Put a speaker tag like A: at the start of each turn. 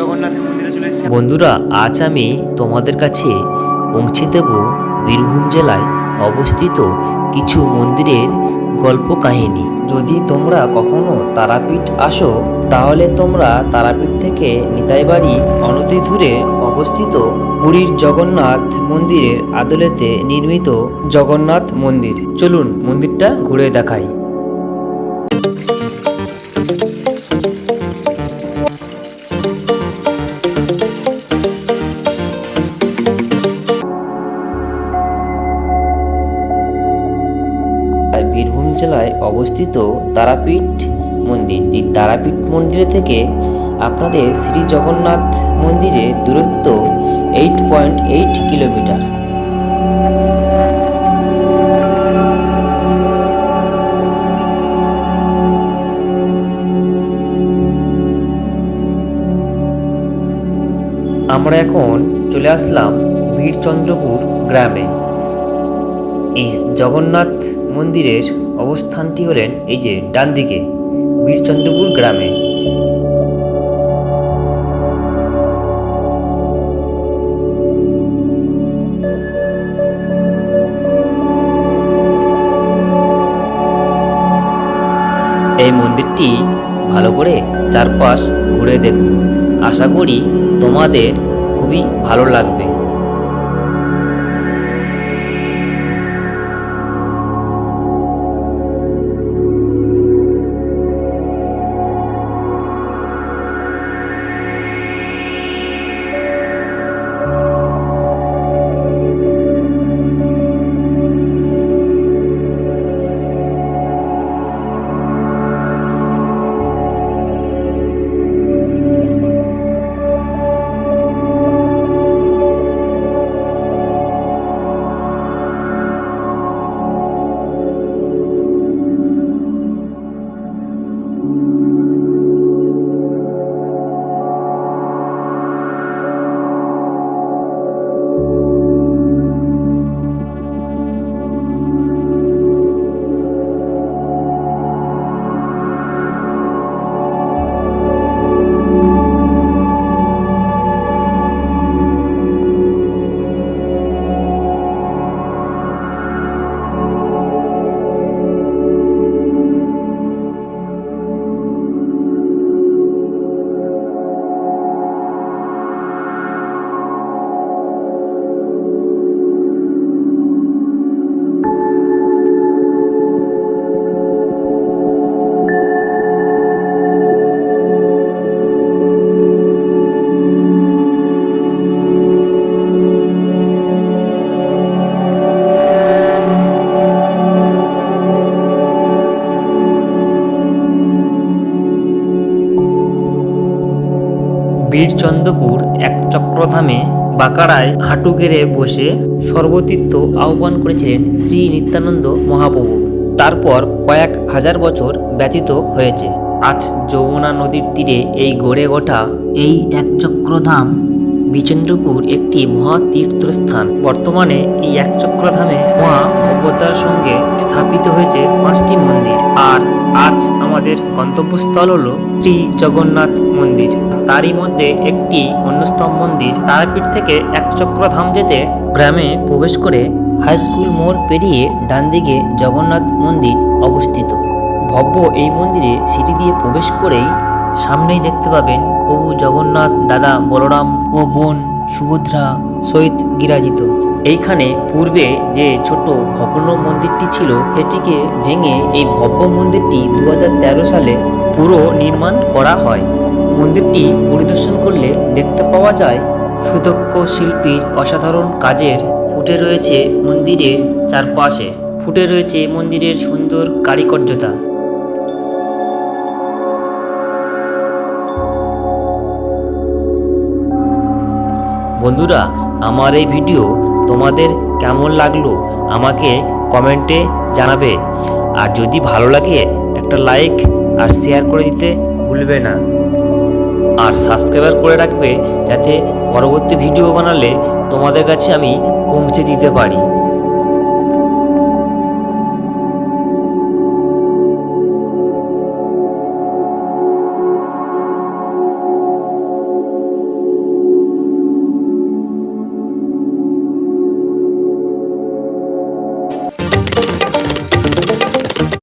A: মন্দিরে চলে এসেছি।
B: বন্ধুরা, আজ আমি তোমাদের কাছে পৌঁছে দেব বীরভূম জেলায় অবস্থিত কিছু মন্দিরের গল্প কাহিনী। যদি তোমরা কখনো তারাপীঠ আসো, তাহলে তোমরা তারাপীঠ থেকে নিতাইবাড়ি অনতি দূরে অবস্থিত পুরীর জগন্নাথ মন্দিরের আদলেতে নির্মিত জগন্নাথ মন্দির। চলুন মন্দিরটা ঘুরে দেখাই। বীরভূম জেলায় অবস্থিত তারাপীঠ মন্দির। এই তারাপীঠ মন্দিরে থেকে আপনাদের শ্রী জগন্নাথ মন্দিরে দূরত্ব এইট পয়েন্ট এইট কিলোমিটার। আমরা এখন চলে আসলাম বীরচন্দ্রপুর গ্রামে। এই জগন্নাথ মন্দিরের অবস্থানটি হলেন এই যে ডান দিকে, বীরচন্দ্রপুর গ্রামে। এই মন্দিরটি ভালো করে চারপাশ ঘুরে দেখুন। আশা করি তোমাদের খুবই ভালো লাগবে। বীরচন্দ্রপুর এক চক্রধামে বাকারায় হাঁটু গেড়ে বসে সর্বতীর্থ আহ্বান করেছিলেন শ্রী নিত্যানন্দ মহাপ্রভু। তারপর কয়েক হাজার বছর ব্যতীত হয়েছে। আজ যমুনা নদীর তীরে এই গড়ে ওঠা এই এক চক্রধাম বিচন্দ্রপুর একটি মহা তীর্থস্থান। বর্তমানে এই এক চক্রধামে মহা ভব্যতার সঙ্গে স্থাপিত হয়েছে পাঁচটি মন্দির। আর আজ আমাদের গন্তব্যস্থল হলো শ্রী জগন্নাথ মন্দির। তারই মধ্যে একটি অন্যতম মন্দির। তারাপীঠ থেকে এক চক্রধাম যেতে গ্রামে প্রবেশ করে হাই স্কুল মোড় পেরিয়ে ডান দিকে জগন্নাথ মন্দির অবস্থিত। ভব্য এই মন্দিরে সিঁড়ি দিয়ে প্রবেশ করেই সামনেই দেখতে পাবেন প্রভু জগন্নাথ, দাদা বলরাম ও বোন সুভদ্রা সহিত বিরাজিত। এইখানে পূর্বে যে ছোট ভগ্ন মন্দিরটি ছিল, সেটিকে ভেঙে এই ভব্য মন্দিরটি দু হাজার তেরো সালে পুরো নির্মাণ করা হয়। মন্দিরটি পরিদর্শন করলে দেখতে পাওয়া যায়, সুদক্ষ শিল্পীর অসাধারণ কাজের ফুটে রয়েছে মন্দিরের চারপাশে। ফুটে রয়েছে মন্দিরের সুন্দর কারিকর্যতা বন্ধুরা, আমার এই ভিডিও তোমাদের কেমন লাগল আমাকে কমেন্টে জানাবে। আর যদি ভালো লাগে, একটা লাইক আর শেয়ার করে দিতে ভুলবে না। আর সাবস্ক্রাইবার করে রাখবে, যাতে পরবর্তী ভিডিও বানালে তোমাদের কাছে আমি পৌঁছে দিতে পারি।